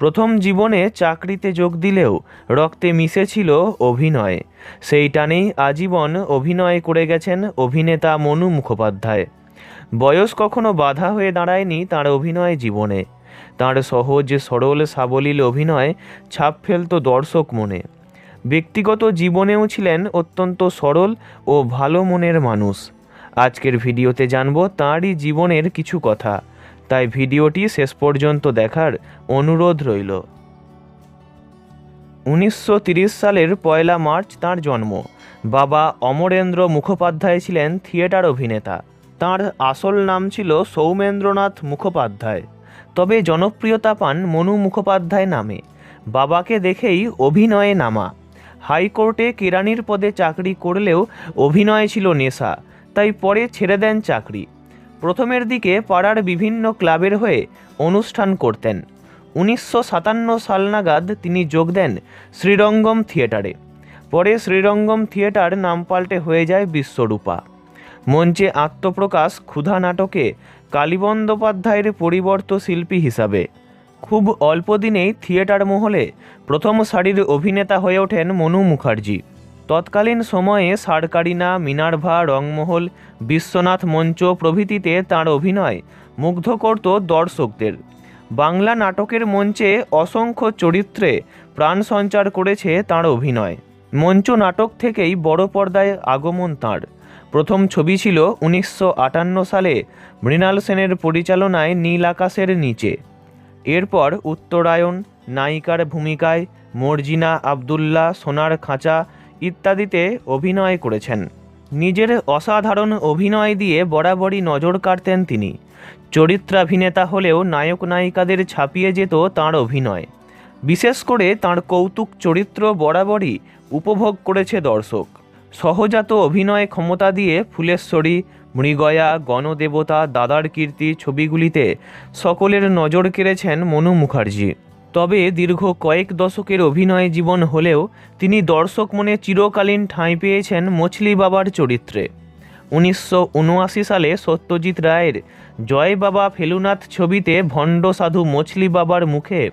প্রথম জীবনে চাকরিতে যোগ দিলেও রক্তে মিশেছিল অভিনয়। সেই টানেই আজীবন অভিনয় করে গেছেন অভিনেতা মনু মুখোপাধ্যায়। বয়স কখনো বাধা হয়ে দাঁড়ায়নি তার অভিনয় জীবনে। তার সহজ, সরল, সাবলীল অভিনয় ছাপ ফেলত দর্শক মনে। ব্যক্তিগত জীবনেও ছিলেন অত্যন্ত সরল ও ভালো মনের মানুষ। আজকের ভিডিওতে জানব তাঁরই জীবনের কিছু কথা। তাই ভিডিওটি শেষ পর্যন্ত দেখার অনুরোধ রইল। উনিশশো সালের পয়লা মার্চ তার জন্ম। বাবা অমরেন্দ্র মুখোপাধ্যায় ছিলেন থিয়েটার অভিনেতা। তার আসল নাম ছিল সৌমেন্দ্রনাথ মুখোপাধ্যায়। তবে জনপ্রিয়তা পান মনু মুখোপাধ্যায় নামে। বাবাকে দেখেই অভিনয়ে নামা। হাইকোর্টে কেরানির পদে চাকরি করলেও অভিনয় ছিল নেশা, তাই পরে ছেড়ে দেন চাকরি। প্রথমের দিকে পাড়ার বিভিন্ন ক্লাবের হয়ে অনুষ্ঠান করতেন। উনিশশো সাতান্ন সাল নাগাদ তিনি যোগ দেন শ্রীরঙ্গম থিয়েটারে। পরে শ্রীরঙ্গম থিয়েটার নাম পাল্টে হয়ে যায় বিশ্বরূপা। মঞ্চে আত্মপ্রকাশ ক্ষুধা নাটকে কালী বন্দ্যোপাধ্যায়ের পরিবর্ত শিল্পী হিসাবে। খুব অল্প দিনেই থিয়েটার মহলে প্রথম সারির অভিনেতা হয়ে ওঠেন মনু মুখার্জি। তৎকালীন সময়ে সারকারিনা, মিনার্ভা, রংমহল, বিশ্বনাথ মঞ্চ প্রভৃতিতে তার অভিনয় মুগ্ধ করত দর্শকদের। বাংলা নাটকের মঞ্চে অসংখ্য চরিত্রে প্রাণ সঞ্চার করেছে তার অভিনয়। মঞ্চ নাটক থেকেই বড় পর্দায় আগমন তাঁর। প্রথম ছবি ছিল উনিশশো আটান্ন সালে মৃণাল সেনের পরিচালনায় নীল আকাশের নিচে। এরপর উত্তরায়ণ, নায়িকার ভূমিকায় মর্জিনা আবদুল্লাহ, সোনার খাঁচা ইত্যাদিতে অভিনয় করেছেন। নিজের অসাধারণ অভিনয় দিয়ে বরাবরই নজর কাড়তেন তিনি। চরিত্রাভিনেতা হলেও নায়ক নায়িকাদের ছাপিয়ে যেত তাঁর অভিনয়। বিশেষ করে তাঁর কৌতুক চরিত্র বরাবরই উপভোগ করেছে দর্শক। সহজাত অভিনয় ক্ষমতা দিয়ে ফুলেশ্বরী, মৃগয়া, গণদেবতা, দাদার কীর্তি ছবিগুলিতে সকলের নজর কেড়েছেন মনু মুখার্জি। তবে দীর্ঘ কয়েক দশকের অভিনয় জীবন হলেও তিনি দর্শক মনে চিরকালীন ঠাঁই পেয়েছেন মছলি বাবার চরিত্রে। উনিশশো উনআশি সালে সত্যজিৎ রায়ের জয় বাবা ফেলুনাথ ছবিতে ভণ্ড সাধু মছলি বাবার মুখে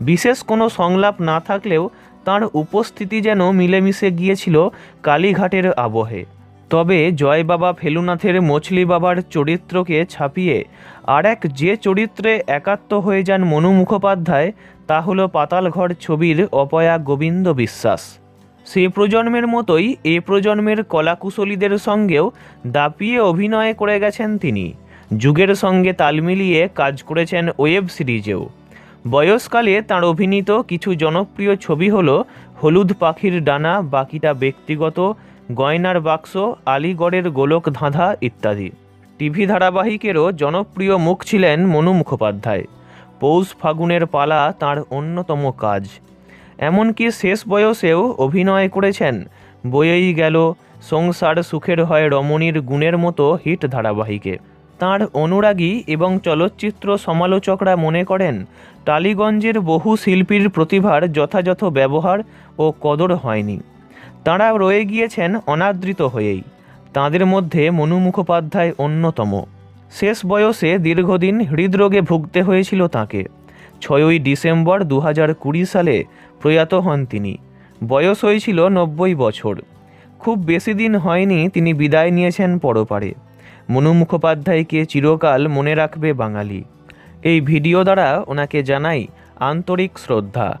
বিশেষ কোনো সংলাপ না থাকলেও তার উপস্থিতি যেন মিলেমিশে গিয়েছিল কালীঘাটের আবহে। তবে জয় বাবা ফেলুনাথের মছলি বাবার চরিত্রকে ছাপিয়ে আর এক যে চরিত্রে একাত্ম হয়ে যান মনু মুখোপাধ্যায়, তা হলো পাতালঘর ছবির অপয়া গোবিন্দ বিশ্বাস। সে প্রজন্মের মতোই এ প্রজন্মের কলাকুশলীদের সঙ্গেও দাপিয়ে অভিনয় করে গেছেন তিনি। যুগের সঙ্গে তাল মিলিয়ে কাজ করেছেন ওয়েব সিরিজেও। বয়সকালে তাঁর অভিনীত কিছু জনপ্রিয় ছবি হলো হলুদ পাখির ডানা, বাকিটা ব্যক্তিগত গয়নার বাক্স, আলিগড়ের গোলক ধাঁধা ইত্যাদি। টিভি ধারাবাহিকেরও জনপ্রিয় মুখ ছিলেন মনু মুখোপাধ্যায়। পৌষ ফাগুনের পালা তার অন্যতম কাজ। এমনকি শেষ বয়সেও অভিনয় করেছেন। বয়েই গেল, সংসার সুখের হয় রমণীর গুণের মতো হিট ধারাবাহিকে। তাঁর অনুরাগী এবং চলচ্চিত্র সমালোচকরা মনে করেন, টালিগঞ্জের বহু শিল্পীর প্রতিভার যথাযথ ব্যবহার ও কদর হয়নি। তাঁরা রয়ে গিয়েছেন অনাদৃত হয়েই। তাঁদের মধ্যে মনু মুখোপাধ্যায় অন্যতম। শেষ বয়সে দীর্ঘদিন হৃদরোগে ভুগতে হয়েছিল তাকে। ছয়ই ডিসেম্বর দু হাজার কুড়ি সালে প্রয়াত হন তিনি। বয়স হয়েছিল নব্বই বছর। খুব বেশি দিন হয়নি তিনি বিদায় নিয়েছেন পরপারে। মনু মুখোপাধ্যায়কে চিরকাল মনে রাখবে বাঙালি। এই ভিডিও দ্বারা ওনাকে জানাই আন্তরিক শ্রদ্ধা।